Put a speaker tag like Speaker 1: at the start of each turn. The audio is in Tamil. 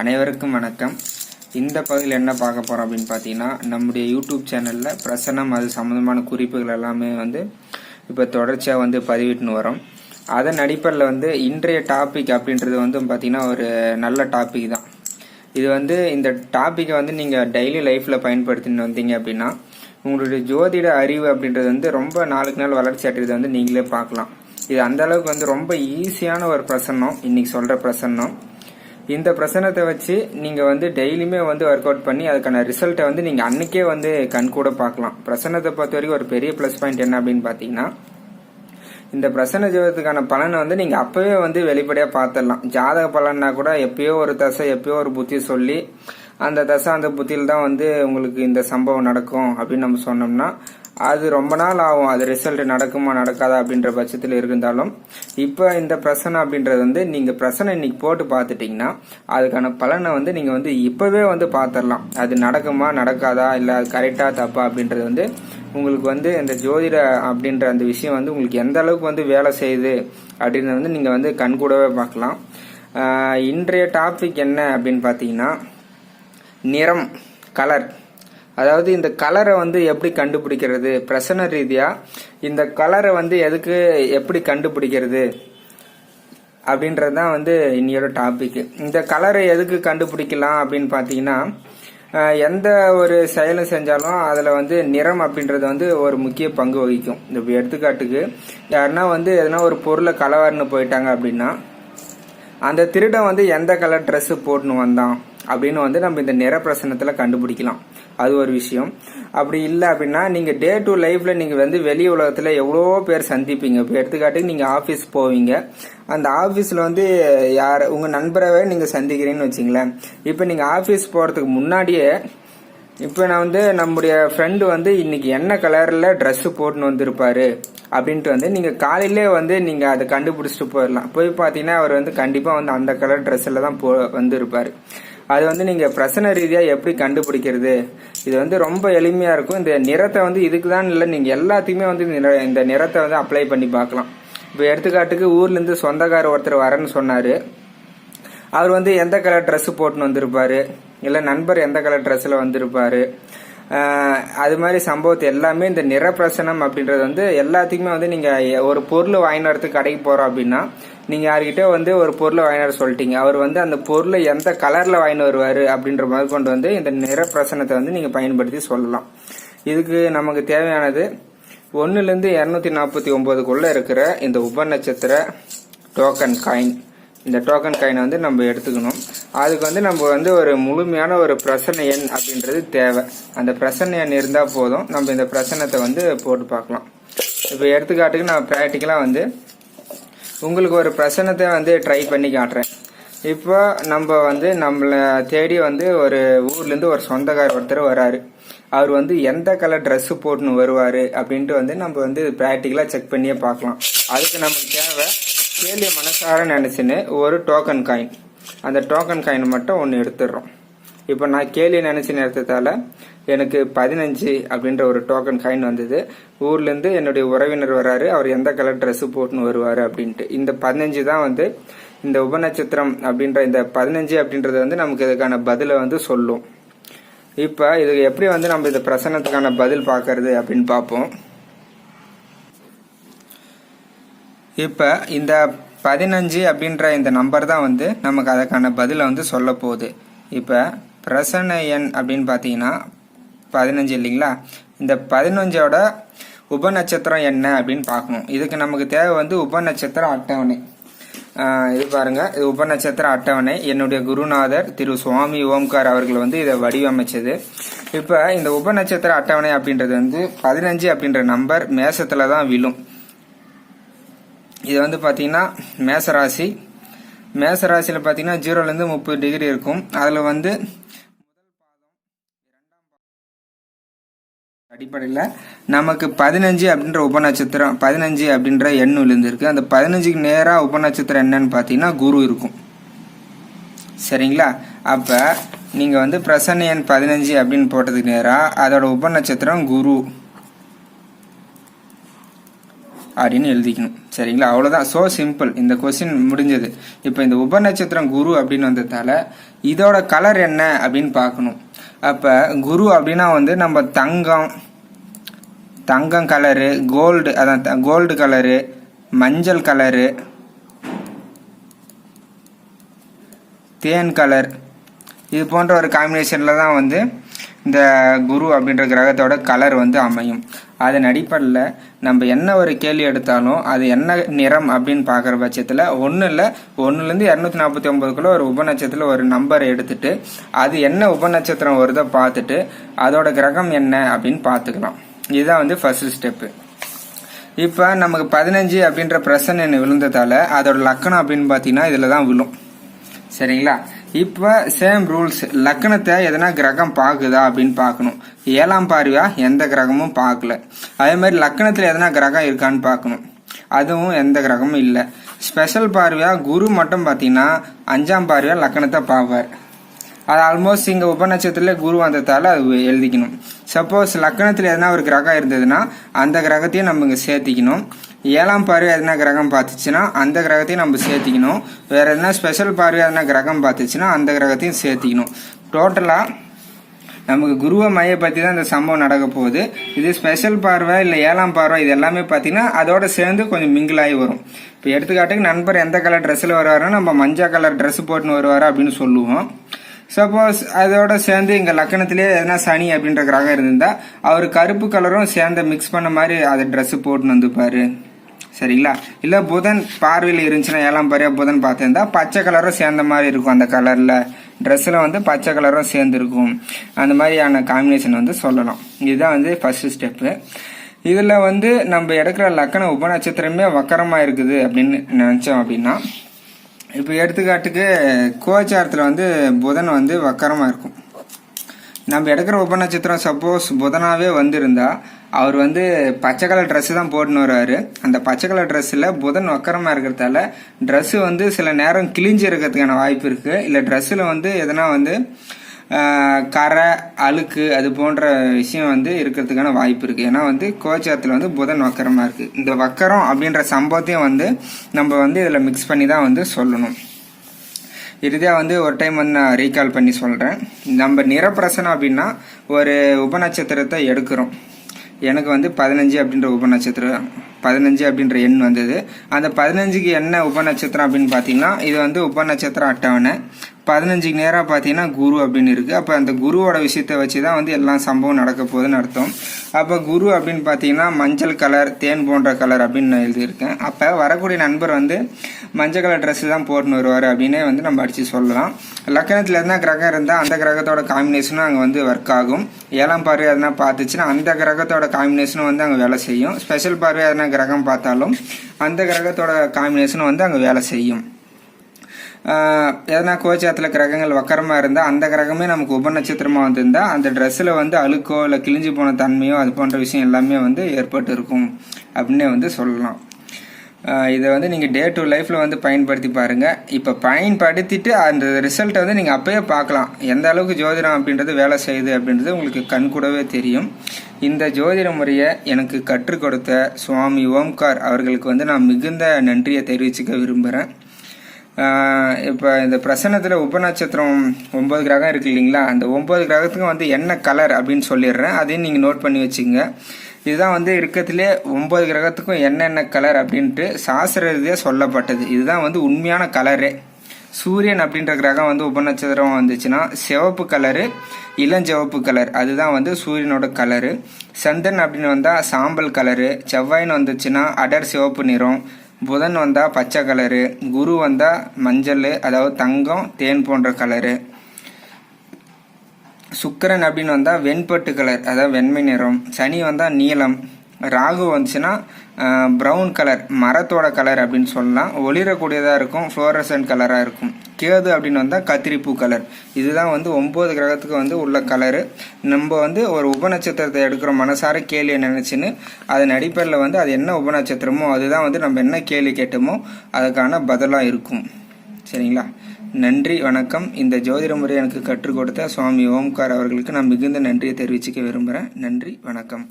Speaker 1: அனைவருக்கும் வணக்கம். இந்த பகுதியில் என்ன பார்க்க போகிறோம் அப்படின்னு பார்த்தீங்கன்னா நம்முடைய யூடியூப் சேனலில் பிரசனம் அது சம்மந்தமான குறிப்புகள் எல்லாமே வந்து இப்போ தொடர்ச்சியாக வந்து பதிவிட்டுன்னு வரோம். அதன் அடிப்படையில் வந்து இன்றைய டாபிக் அப்படின்றது வந்து பார்த்தீங்கன்னா ஒரு நல்ல டாபிக் தான். இது வந்து இந்த டாப்பிக்கை வந்து நீங்கள் டெய்லி லைஃப்பில் பயன்படுத்தின்னு வந்தீங்க அப்படின்னா உங்களுடைய ஜோதிட அறிவு அப்படின்றது வந்து ரொம்ப நாளுக்கு நாள் வளர்ச்சி அடைறது வந்து நீங்களே பார்க்கலாம். இது அந்த அளவுக்கு வந்து ரொம்ப ஈஸியான ஒரு பிரசன்னம். இன்னைக்கு சொல்கிற பிரசன்னம். இந்த பிரசனத்தை வச்சு நீங்கள் வந்து டெய்லியுமே வந்து ஒர்க் அவுட் பண்ணி அதுக்கான ரிசல்ட்டை வந்து நீங்கள் அன்னைக்கே வந்து கண் கூட பார்க்கலாம். பிரசனத்தை பொறுத்த வரைக்கும் ஒரு பெரிய ப்ளஸ் பாயிண்ட் என்ன அப்படின்னு பார்த்தீங்கன்னா இந்த பிரசன்ன ஜீவத்துக்கான பலனை வந்து நீங்கள் அப்போவே வந்து வெளிப்படையாக பார்த்துடலாம் ஜாதக பலன்னா கூட எப்பயோ ஒரு தசை எப்பயோ ஒரு புத்தி சொல்லி அந்த தசை அந்த புத்தியில் தான் வந்து உங்களுக்கு இந்த சம்பவம் நடக்கும் அப்படின்னு நம்ம சொன்னோம்னா அது ரொம்ப நாள் ஆகும். அது ரிசல்ட் நடக்குமா நடக்காதா அப்படின்ற பட்சத்தில் இருந்தாலும் இப்போ இந்த பிரசனை அப்படின்றது வந்து நீங்கள் பிரசனை இன்னைக்கு போட்டு பார்த்துட்டிங்கன்னா அதுக்கான பலனை வந்து நீங்கள் வந்து இப்போவே வந்து பார்த்துடலாம். அது நடக்குமா நடக்காதா இல்லை அது கரெக்டாக தப்பா அப்படின்றது வந்து உங்களுக்கு வந்து இந்த ஜோதிட அப்படின்ற அந்த விஷயம் வந்து உங்களுக்கு எந்த அளவுக்கு வந்து வேலை செய்யுது அப்படின்றத வந்து நீங்கள் வந்து கண்கூடவே பார்க்கலாம். இன்றைய டாபிக் என்ன அப்படின்னு பார்த்தீங்கன்னா நிறம் கலர் அதாவது இந்த கலரை வந்து எப்படி கண்டுபிடிக்கிறது? பிரசன ரீதியாக இந்த கலரை வந்து எதுக்கு எப்படி கண்டுபிடிக்கிறது? அப்படின்றது தான் வந்து இன்னையோட டாபிக் இந்த கலரை எதுக்கு கண்டுபிடிக்கலாம் அப்படின்னு பார்த்தீங்கன்னா எந்த ஒரு செயலும் செஞ்சாலும் அதில் வந்து நிறம் அப்படின்றது வந்து ஒரு முக்கிய பங்கு வகிக்கும். இந்த எடுத்துக்காட்டுக்கு யாருன்னா வந்து எதனா ஒரு பொருளை கலவரன்னு போயிட்டாங்க அப்படின்னா அந்த திருடன் வந்து எந்த கலர் ட்ரெஸ்ஸு போட்டுன்னு வந்தான் அப்படின்னு வந்து நம்ம இந்த நிற பிரசனத்தில் கண்டுபிடிக்கலாம். அது ஒரு விஷயம். அப்படி இல்லை அப்படின்னா நீங்கள் டே டு லைஃப்பில் நீங்கள் வந்து வெளி உலகத்தில் எவ்வளோ பேர் சந்திப்பீங்க? இப்போ எடுத்துக்காட்டுக்கு நீங்கள் ஆஃபீஸ் போவீங்க. அந்த ஆஃபீஸில் வந்து யார் உங்கள் நண்பரவே நீங்கள் சந்திக்கிறீங்கன்னு வச்சிங்களேன். இப்போ நீங்கள் ஆஃபீஸ் போகிறதுக்கு முன்னாடியே இப்போ நான் வந்து நம்முடைய ஃப்ரெண்டு வந்து இன்னைக்கு என்ன கலரில் ட்ரெஸ்ஸு போட்டுன்னு வந்திருப்பாரு அப்படின்ட்டு வந்து நீங்கள் காலையிலே வந்து நீங்கள் அதை கண்டுபிடிச்சிட்டு போயிடலாம். போய் பார்த்தீங்கன்னா அவர் வந்து கண்டிப்பாக வந்து அந்த கலர் ட்ரெஸ்ஸில் தான் போ வந்திருப்பார். அது வந்து நீங்கள் பிரச்சனை ரீதியாக எப்படி கண்டுபிடிக்கிறது? இது வந்து ரொம்ப எளிமையாக இருக்கும். இந்த நிறத்தை வந்து இதுக்கு தான் இல்லை நீங்கள் எல்லாத்தையுமே வந்து இந்த நிறத்தை வந்து அப்ளை பண்ணி பார்க்கலாம். இப்போ எடுத்துக்காட்டுக்கு ஊர்லேருந்து சொந்தக்கார ஒருத்தர் வரேன்னு சொன்னார். அவர் வந்து எந்த கலர் ட்ரெஸ்ஸு போட்டுன்னு வந்திருப்பாரு? இல்லை நண்பர் எந்த கலர் ட்ரெஸ்ஸில் வந்திருப்பாரு? அது மாதிரி சம்பவத்தை எல்லாமே இந்த நிறப்பிரசனம் அப்படின்றது வந்து எல்லாத்துக்குமே வந்து நீங்கள் ஒரு பொருள் வாங்கின வரத்துக்கு கடைக்கு போகிறோம் அப்படின்னா நீங்கள் யார்கிட்ட வந்து ஒரு பொருளை வாங்கினார் சொல்லிட்டீங்க. அவர் வந்து அந்த பொருளை எந்த கலரில் வாங்கினு வருவார் அப்படின்ற மாதிரி கொண்டு வந்து இந்த நிறப்பிரசனத்தை வந்து நீங்கள் பயன்படுத்தி சொல்லலாம். இதுக்கு நமக்கு தேவையானது ஒன்றுலேருந்து இரநூத்தி நாற்பத்தி ஒம்போதுக்குள்ளே இருக்கிற இந்த உப நட்சத்திர டோக்கன் காயின் இந்த டோக்கன் காயினை வந்து நம்ம எடுத்துக்கணும். அதுக்கு வந்து நம்ம வந்து ஒரு முழுமையான ஒரு பிரசன்ன எண் அப்படின்றது தேவை. அந்த பிரசன்ன எண் இருந்தால் போதும். நம்ம இந்த பிரசனத்தை வந்து போட்டு பார்க்கலாம். இப்போ எடுத்துக்காட்டுக்கு நான் ப்ராக்டிக்கலாக வந்து உங்களுக்கு ஒரு பிரசன்னத்தை வந்து ட்ரை பண்ணி காட்டுறேன். இப்போ நம்ம வந்து நம்மளை தேடி வந்து ஒரு ஊர்லேருந்து ஒரு சொந்தக்கார ஒருத்தர் வராரு. அவர் வந்து எந்த கலர் ட்ரெஸ்ஸு போட்டுன்னு வருவார் அப்படின்ட்டு வந்து நம்ம வந்து ப்ராக்டிக்கலாக செக் பண்ணியே பார்க்கலாம். அதுக்கு நமக்கு தேவை கேள்வி மனசார நினச்சின்னு ஒரு டோக்கன் காயின் அந்த டோக்கன் காயின் மட்டும் ஒன்று எடுத்துடுறோம். இப்போ நான் கேள்வி நினச்சி நேரத்தால் எனக்கு பதினஞ்சு அப்படின்ற ஒரு டோக்கன் காயின் வந்தது. ஊர்லேருந்து என்னுடைய உறவினர் வராரு. அவர் எந்த கலர் ட்ரெஸ்ஸு போட்டுன்னு வருவார் அப்படின்ட்டு. இந்த பதினஞ்சு தான் வந்து இந்த உபநட்சத்திரம் அப்படின்ற இந்த பதினஞ்சு அப்படின்றது வந்து நமக்கு இதுக்கான பதிலை வந்து சொல்லும். இப்போ இது எப்படி வந்து நம்ம இந்த பிரசனத்துக்கான பதில் பார்க்கறது அப்படின்னு பார்ப்போம். இப்போ இந்த பதினஞ்சு அப்படின்ற இந்த நம்பர் தான் வந்து நமக்கு அதுக்கான பதிலை வந்து சொல்ல போகுது. இப்போ பிரசன்ன எண் அப்படின்னு பார்த்தீங்கன்னா பதினஞ்சு இல்லைங்களா? இந்த பதினஞ்சோட உபநட்சத்திரம் என்ன அப்படின்னு பார்க்கணும். இதுக்கு நமக்கு தேவை வந்து உபநட்சத்திர அட்டவணை. இது பாருங்க. இது உபநட்சத்திர அட்டவணை. என்னுடைய குருநாதர் திரு சுவாமி ஓம்கார் அவர்கள் வந்து இதை வடிவமைச்சது. இப்போ இந்த உபநட்சத்திர அட்டவணை அப்படின்றது வந்து பதினஞ்சு அப்படின்ற நம்பர் மேசத்துல தான் விழும். இது வந்து பார்த்தீங்கன்னா மேசராசி. மேசராசியில் பார்த்தீங்கன்னா ஜீரோலேருந்து முப்பது டிகிரி இருக்கும். அதில் வந்து அடிப்படையில் நமக்கு பதினஞ்சு அப்படின்ற உபநட்சத்திரம் பதினஞ்சு அப்படின்ற எண் விழுந்திருக்கு அந்த பதினஞ்சுக்கு நேராக உபநட்சத்திரம் என்னன்னு பார்த்தீங்கன்னா குரு இருக்கும். சரிங்களா? அப்போ நீங்கள் வந்து பிரசன்ன எண் பதினஞ்சு அப்படின்னு போட்டதுக்கு நேராக அதோட உபநட்சத்திரம் குரு. அப்படின்னு எழுதிக்கணும். சரிங்களா? அவ்வளோதான் ஸோ சிம்பிள் இந்த கொஸ்டின் முடிஞ்சது. இப்போ இந்த உபநட்சத்திரம் குரு அப்படின்னு வந்ததால இதோட கலர் என்ன அப்படின்னு பார்க்கணும். அப்போ குரு அப்படின்னா வந்து நம்ம தங்கம் தங்கம் கலரு கோல்டு அதான் கோல்டு கலரு மஞ்சள் கலரு தேன் கலர் இது போன்ற ஒரு காம்பினேஷனில் தான் வந்து இந்த குரு அப்படின்ற கிரகத்தோட கலர் வந்து அமையும். அதன் அடிப்படையில் நம்ம என்ன ஒரு கேள்வி எடுத்தாலும் அது என்ன நிறம் அப்படின்னு பார்க்குற பட்சத்தில் ஒன்றும் இல்லை. ஒன்றுலேருந்து இரநூத்தி நாற்பத்தி ஒம்பதுக்குள்ள ஒரு உபநட்சத்திரத்தில் ஒரு நம்பரை எடுத்துட்டு அது என்ன உபநட்சத்திரம் வருதோ பார்த்துட்டு அதோட கிரகம் என்ன அப்படின்னு பார்த்துக்கலாம். இதுதான் வந்து ஃபர்ஸ்ட் ஸ்டெப்பு இப்போ நமக்கு பதினஞ்சு அப்படின்ற பிரசன் விழுந்ததால் அதோட லக்கணம் அப்படின்னு பார்த்தீங்கன்னா இதில் தான் விழும். சரிங்களா? இப்போ சேம் ரூல்ஸ் லக்கணத்தை எதனா கிரகம் பார்க்குதா அப்படின்னு பார்க்கணும் ஏழாம் பார்வையா? எந்த கிரகமும் பார்க்கல அதே மாதிரி லக்கணத்தில் எதனா கிரகம் இருக்கான்னு பார்க்கணும் அதுவும் எந்த கிரகமும் இல்லை. ஸ்பெஷல் பார்வையா? குரு மட்டும் பார்த்தீங்கன்னா அஞ்சாம் பார்வையா லக்கணத்தை பார்ப்பார் அது ஆல்மோஸ்ட் இங்கே உபநட்சத்திரத்தில் குரு வந்ததால் அது எழுதிக்கணும். சப்போஸ் லக்கணத்தில் எதனா ஒரு கிரகம் இருந்ததுன்னா அந்த கிரகத்தையும் நம்ம இங்கே சேர்த்திக்கணும். ஏழாம் பார்வை எதனா கிரகம் பார்த்துச்சுன்னா அந்த கிரகத்தையும் நம்ம சேர்த்திக்கணும். வேற எதனா ஸ்பெஷல் பார்வை எதனா கிரகம் பார்த்துச்சுன்னா அந்த கிரகத்தையும் சேர்த்திக்கணும். டோட்டலாக நமக்கு குருவை மைய பற்றி தான் இந்த சம்பவம் நடக்க போகுது. இது ஸ்பெஷல் பார்வை இல்லை ஏழாம் பார்வை இது எல்லாமே பார்த்தீங்கன்னா அதோட சேர்ந்து கொஞ்சம் மிங்கிளாகி வரும். இப்போ எடுத்துக்காட்டுக்கு நண்பர் எந்த கலர் ட்ரெஸ்ஸில் வருவாருன்னா நம்ம மஞ்சள் கலர் ட்ரெஸ் போட்டுன்னு வருவார் அப்படின்னு சொல்லுவோம். சப்போஸ் அதோட சேர்ந்து இங்கே லக்கணத்திலே எதனா சனி அப்படின்ற கிரகம் இருந்தால் அவர் கருப்பு கலரும் சேர்ந்த மிக்ஸ் பண்ண மாதிரி அதை ட்ரெஸ்ஸு போட்டுன்னு வந்துப்பார். சரிங்களா? இல்லை புதன் பார்வையில் இருந்துச்சுன்னா ஏழாம் பாரியா புதன் பார்த்துருந்தா பச்சை கலரும் சேர்ந்த மாதிரி இருக்கும் அந்த கலரில். ட்ரெஸ்ஸில் வந்து பச்சை கலரும் சேர்ந்துருக்கும். அந்த மாதிரியான காம்பினேஷன் வந்து சொல்லலாம். இதுதான் வந்து ஃபஸ்ட்டு ஸ்டெப்பு இதில் வந்து நம்ம எடுக்கிற லக்கண உபநட்சத்திரமே வக்கரமாக இருக்குது அப்படின்னு நினச்சோம் அப்படின்னா இப்போ எடுத்துக்காட்டுக்கு கோச்சாரத்தில் வந்து புதன் வந்து வக்கரமாக இருக்கும். நம்ம எடுக்கிற உபநட்சத்திரம் சப்போஸ் புதனாகவே வந்திருந்தால் அவர் வந்து பச்சை கலர் ட்ரெஸ்ஸு தான் போட்டுன்னு வருவார் அந்த பச்சை கலர் ட்ரெஸ்ஸில் புதன் வக்கரமாக இருக்கிறதால ட்ரெஸ்ஸு வந்து சில நேரம் கிழிஞ்சு இருக்கிறதுக்கான வாய்ப்பு இருக்குது இல்லை ட்ரெஸ்ஸில் வந்து எதனா வந்து கரை அழுக்கு அது போன்ற விஷயம் வந்து இருக்கிறதுக்கான வாய்ப்பு இருக்குது ஏன்னா வந்து கோச்சாரத்தில் வந்து புதன் வக்கரமாக இருக்குது இந்த வக்கரம் அப்படின்ற சம்பவத்தையும் வந்து நம்ம வந்து இதில் மிக்ஸ் பண்ணி தான் வந்து சொல்லணும். இறுதியாக வந்து ஒரு டைம் வந்து நான் ரீகால் பண்ணி சொல்கிறேன் நம்ம நிறப்பிரசனம் அப்படின்னா ஒரு உபநட்சத்திரத்தை எடுக்கிறோம். எனக்கு வந்து பதினஞ்சு அப்படின்ற உபநட்சத்திரம் பதினஞ்சு அப்படின்ற எண் வந்தது. அந்த பதினஞ்சுக்கு என்ன உபநட்சத்திரம் அப்படின்னு பார்த்தீங்கன்னா இது வந்து உபநட்சத்திரம் அட்டவணை. பதினஞ்சுக்கு நேராக பார்த்தீங்கன்னா குரு அப்படின்னு இருக்குது அப்போ அந்த குருவோட விஷயத்தை வச்சு தான் வந்து எல்லா சம்பவம் நடக்க போகுதுன்னு அர்த்தம். அப்போ குரு அப்படின்னு பார்த்தீங்கன்னா மஞ்சள் கலர் தேன் போன்ற கலர் அப்படின்னு நான் எழுதியிருக்கேன். அப்போ வரக்கூடிய நண்பர் வந்து மஞ்சள் கலர் ட்ரெஸ்ஸு தான் போட்டுன்னு வருவார் அப்படின்னே வந்து நம்ம அடித்து சொல்லலாம். லக்கணத்தில் இருந்தால் கிரகம் இருந்தால் அந்த கிரகத்தோட காம்பினேஷனும் அங்கே வந்து ஒர்க் ஆகும். ஏழாம் பார்வை எதனா பார்த்துச்சுன்னா அந்த கிரகத்தோட காம்பினேஷனும் வந்து அங்கே வேலை செய்யும். ஸ்பெஷல் பார்வை எதனா கிரகம் பார்த்தாலும் அந்த கிரகத்தோட காம்பினேஷனும் வந்து அங்கே வேலை செய்யும். எதனா கோச்சாரத்தில் கிரகங்கள் வக்கரமாக இருந்தால் அந்த கிரகமே நமக்கு உபநட்சத்திரமாக வந்திருந்தால் அந்த ட்ரெஸ்ஸில் வந்து அழுக்கோ இல்லை கிழிஞ்சு போன தன்மையோ அது போன்ற விஷயம் எல்லாமே வந்து ஏற்பட்டு இருக்கும் அப்படின்னே வந்து சொல்லலாம். இதை வந்து நீங்கள் டே டு லைஃப்பில் வந்து பயன்படுத்தி பாருங்கள் இப்போ பயன்படுத்திட்டு அந்த ரிசல்ட்டை வந்து நீங்கள் அப்போயே பார்க்கலாம். எந்த அளவுக்கு ஜோதிடம் அப்படின்றது வேலை செய்யுது அப்படின்றது உங்களுக்கு கண் கூடவே தெரியும். இந்த ஜோதிட முறையை எனக்கு கற்றுக் கொடுத்த சுவாமி ஓம்கார் அவர்களுக்கு வந்து நான் மிகுந்த நன்றியை தெரிவிச்சுக்க விரும்புகிறேன் இப்போ இந்த பிரசன்னத்தில் உபநட்சத்திரம் ஒம்பது கிரகம் இருக்கு இல்லைங்களா? அந்த ஒம்பது கிரகத்துக்கும் வந்து என்ன கலர் அப்படின்னு சொல்லிடுறேன். அதையும் நீங்கள் நோட் பண்ணி வச்சுங்க இதுதான் வந்து இருக்கிறதுலே ஒம்பது கிரகத்துக்கும் என்னென்ன கலர் அப்படின்ட்டு சாஸ்திர ரீதியாக சொல்லப்பட்டது. இதுதான் வந்து உண்மையான கலரே சூரியன் அப்படின்ற கிரகம் வந்து உபநட்சத்திரம் வந்துச்சுன்னா சிவப்பு கலரு இளஞ்சிவப்பு கலர் அதுதான் வந்து சூரியனோட கலரு சந்திரன் அப்படின்னு வந்தால் சாம்பல் கலரு செவ்வாயின்னு வந்துச்சுன்னா அடர் சிவப்பு நிறம். புதன் வந்தால் பச்சை கலரு குரு வந்தால் மஞ்சள் அதாவது தங்கம் தேன் போன்ற கலரு சுக்கரன் அப்படின்னு வந்தால் வெண்பட்டு கலர் அதாவது வெண்மை நிறம். சனி வந்தால் நீலம். ராகு வந்துச்சுன்னா ப்ரௌன் கலர் மரத்தோட கலர் அப்படின்னு சொல்லலாம். ஒளிரக்கூடியதாக இருக்கும் ஃப்ளோரசன்ட் கலராக இருக்கும். கேது அப்படின்னு வந்தால் கத்திரிப்பூ கலர் இதுதான் வந்து ஒம்பது கிரகத்துக்கு வந்து உள்ள கலரு நம்ம வந்து ஒரு உபநட்சத்திரத்தை எடுக்கிற மனசார கேள்வியை நினச்சின்னு அதன் அடிப்படையில் வந்து அது என்ன உபநட்சத்திரமோ அதுதான் வந்து நம்ம என்ன கேள்வி கேட்டோமோ அதுக்கான பதிலாக இருக்கும். சரிங்களா? நன்றி வணக்கம். இந்த ஜோதிட முறை எனக்கு கற்றுக் கொடுத்த சுவாமி ஓம்கார் அவர்களுக்கு நான் மிகுந்த நன்றியை தெரிவிச்சுக்க விரும்புகிறேன் நன்றி வணக்கம்.